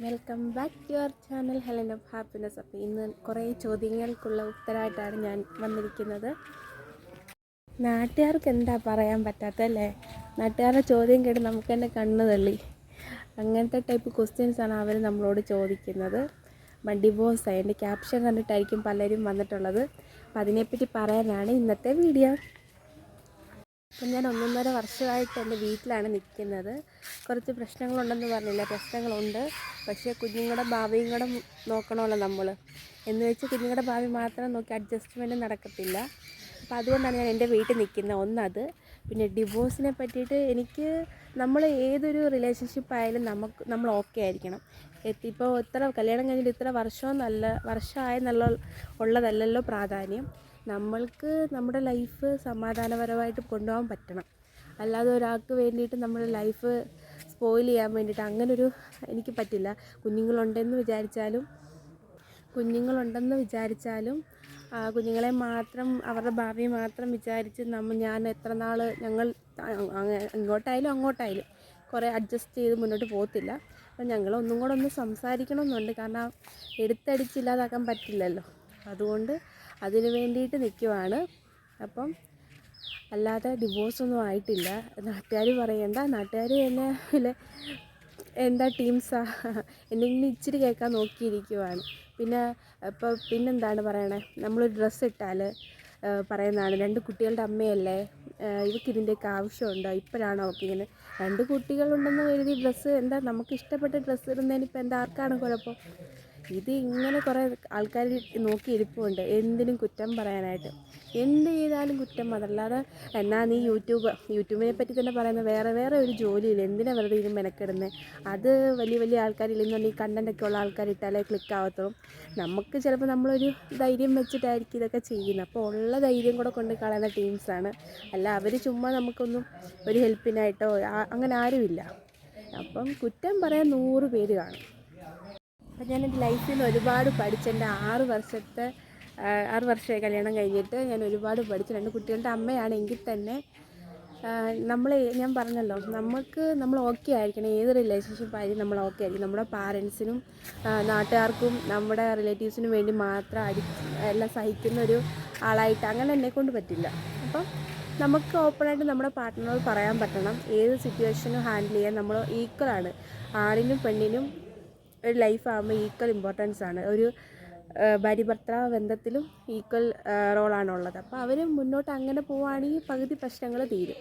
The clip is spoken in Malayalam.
Welcome back to your channel Helen of happiness അപ്പോൾ ഇന്ന് കുറേ ചോദ്യങ്ങൾക്കുള്ള ഉത്തരമായിട്ടാണ് ഞാൻ വന്നിരിക്കുന്നത്. നാട്ടുകാർക്ക് എന്താ പറയാൻ പറ്റാത്തല്ലേ നാട്ടുകാരുടെ ചോദ്യം കേട്ട് നമുക്ക് തന്നെ കണ്ണ് തള്ളി. അങ്ങനത്തെ ടൈപ്പ് ക്വസ്റ്റ്യൻസാണ് അവർ നമ്മളോട് ചോദിക്കുന്നത്. ഡിവോഴ്സ് അതിന്റെ ക്യാപ്ഷൻ കണ്ടിട്ടായിരിക്കും പലരും വന്നിട്ടുള്ളത്. അപ്പം അതിനെപ്പറ്റി പറയാനാണ് ഇന്നത്തെ വീഡിയോ അപ്പം ഞാൻ ഒന്നൊന്നര വർഷമായിട്ട് എന്റെ വീട്ടിലാണ് നിൽക്കുന്നത്. കുറച്ച് പ്രശ്നങ്ങളുണ്ടെന്ന് പറഞ്ഞില്ല. പ്രശ്നങ്ങളുണ്ട്. പക്ഷേ കുഞ്ഞുങ്ങളുടെ ഭാവിയും കൂടെ നോക്കണമല്ലോ നമ്മൾ. എന്ന് വെച്ച് കുഞ്ഞുങ്ങളുടെ ഭാവി മാത്രം നോക്കി അഡ്ജസ്റ്റ്മെന്റ് നടക്കത്തില്ല. അപ്പോൾ അതുകൊണ്ടാണ് ഞാൻ എന്റെ വീട്ടിൽ നിൽക്കുന്നത്. ഒന്നത് പിന്നെ ഡിവോഴ്സിനെ പറ്റിയിട്ട് എനിക്ക് നമ്മൾ ഏതൊരു റിലേഷൻഷിപ്പ് ആയാലും നമുക്ക് നമ്മൾ ഓക്കെ ആയിരിക്കണം. ഇപ്പോൾ ഇത്ര കല്യാണം കഴിഞ്ഞിട്ട് ഇത്ര വർഷമെന്നല്ല നല്ല ഉള്ളതല്ലല്ലോ പ്രാധാന്യം. നമ്മൾക്ക് നമ്മുടെ ലൈഫ് സമാധാനപരമായിട്ട് കൊണ്ടുപോകാൻ പറ്റണം. അല്ലാതെ ഒരാൾക്ക് വേണ്ടിയിട്ട് നമ്മുടെ ലൈഫ് സ്പോയിൽ ചെയ്യാൻ വേണ്ടിയിട്ട് അങ്ങനൊരു എനിക്ക് പറ്റില്ല. കുഞ്ഞുങ്ങളുണ്ടെന്ന് വിചാരിച്ചാലും കുഞ്ഞുങ്ങളുണ്ടെന്ന് വിചാരിച്ചാലും കുഞ്ഞുങ്ങളെ മാത്രം അവരുടെ ഭാവി മാത്രം വിചാരിച്ച് നമ്മൾ ഞാൻ എത്ര നാൾ ഞങ്ങൾ ഇങ്ങോട്ടായാലും അങ്ങോട്ടായാലും കുറേ അഡ്ജസ്റ്റ് ചെയ്ത് മുന്നോട്ട് പോകത്തില്ല. അപ്പം ഞങ്ങൾ ഒന്നും കൂടെ ഒന്ന് സംസാരിക്കണമെന്നുണ്ട്. കാരണം എടുത്തടിച്ചില്ലാതാക്കാൻ പറ്റില്ലല്ലോ. അതുകൊണ്ട് അതിന് വേണ്ടിയിട്ട് നിൽക്കുവാണ്. അപ്പം അല്ലാതെ ഡിവോഴ്സൊന്നും ആയിട്ടില്ല. നാട്ടുകാർ പറയണ്ട. നാട്ടുകാർ എന്നെ ഇല്ലേ എന്താ ടീംസാ എന്തെങ്കിലും ഇച്ചിരി കേൾക്കാൻ നോക്കിയിരിക്കുവാണ്. പിന്നെ ഇപ്പോൾ പിന്നെന്താണ് പറയണേ? നമ്മളൊരു ഡ്രസ്സ് ഇട്ടാൽ പറയുന്നതാണ് രണ്ട് കുട്ടികളുടെ അമ്മയല്ലേ? ഇവർക്ക് ഇതിന്റെയൊക്കെ ആവശ്യമുണ്ടോ? ഇപ്പോഴാണോ അവർക്ക് ഇങ്ങനെ? രണ്ട് കുട്ടികളുണ്ടെന്ന് കരുതി ഡ്രസ്സ് എന്താ? നമുക്ക് ഇഷ്ടപ്പെട്ട ഡ്രസ്സ് ഇടുന്നതിന് ഇപ്പോൾ എന്താ? ആർക്കാണ് കുഴപ്പം? ഇത് ഇങ്ങനെ കുറേ ആൾക്കാർ നോക്കി ഇരിപ്പുണ്ട്. എന്തിനും കുറ്റം പറയാനായിട്ട്. എന്ത് ചെയ്താലും കുറ്റം അതല്ലാതെ എന്നാ നീ യൂട്യൂബ് യൂട്യൂബിനെ പറ്റി തന്നെ പറയുന്ന വേറെ വേറെ ഒരു ജോലിയില്ല. എന്തിനാ വെറുതെ ഇത് മെനക്കെടുന്നത് അത് വലിയ വലിയ ആൾക്കാരില്ലെന്നുണ്ടെങ്കിൽ ഈ കണ്ടന്റൊക്കെ ഉള്ള ആൾക്കാർ ഇട്ടാലേ ക്ലിക്ക് ആവത്തുള്ളൂ. നമുക്ക് ചിലപ്പോൾ നമ്മളൊരു ധൈര്യം വെച്ചിട്ടായിരിക്കും ഇതൊക്കെ ചെയ്യുന്നത് അപ്പോൾ ഉള്ള ധൈര്യം കൂടെ കൊണ്ട് കളയുന്ന ടീംസാണ് അല്ല അവർ ചുമ്മാ നമുക്കൊന്നും ഒരു ഹെൽപ്പിനായിട്ടോ അങ്ങനെ ആരുമില്ല. അപ്പം കുറ്റം പറയാൻ നൂറ് പേര് കാണും. അപ്പം ഞാൻ എന്റെ ലൈഫിൽ നിന്ന് ഒരുപാട് പഠിച്ച എന്റെ ആറ് വർഷത്തെ ആറ് വർഷമായി കല്യാണം കഴിഞ്ഞിട്ട് ഞാൻ ഒരുപാട് പഠിച്ചു. രണ്ട് കുട്ടികളുടെ അമ്മയാണെങ്കിൽ തന്നെ നമ്മൾ ഞാൻ പറഞ്ഞല്ലോ നമുക്ക് നമ്മൾ ഓക്കെ ആയിരിക്കണം. ഏത് റിലേഷൻഷിപ്പ് ആയാലും നമ്മൾ ഓക്കെ ആയിരിക്കും നമ്മുടെ പാരൻസിനും നാട്ടുകാർക്കും നമ്മുടെ റിലേറ്റീവ്സിനും വേണ്ടി മാത്രം അടി എല്ലാം സഹിക്കുന്ന ഒരു ആളായിട്ട് അങ്ങനെ എന്നെ കൊണ്ട് പറ്റില്ല. അപ്പം നമുക്ക് ഓപ്പണായിട്ട് നമ്മുടെ പാർട്ട്ണറോട് പറയാൻ പറ്റണം. ഏത് സിറ്റുവേഷനും ഹാൻഡിൽ ചെയ്യാൻ നമ്മൾ ഈക്വൽ ആണ്. ആണിനും പെണ്ണിനും ഒരു ലൈഫാകുമ്പോൾ ഈക്വൽ ഇമ്പോർട്ടൻസ് ആണ്. ഒരു ഭാര്യ ഭർത്താവ് ബന്ധത്തിലും ഈക്വൽ റോളാണുള്ളത് അപ്പോൾ അവർ മുന്നോട്ട് അങ്ങനെ പോവുകയാണെങ്കിൽ പകുതി പ്രശ്നങ്ങൾ തീരും.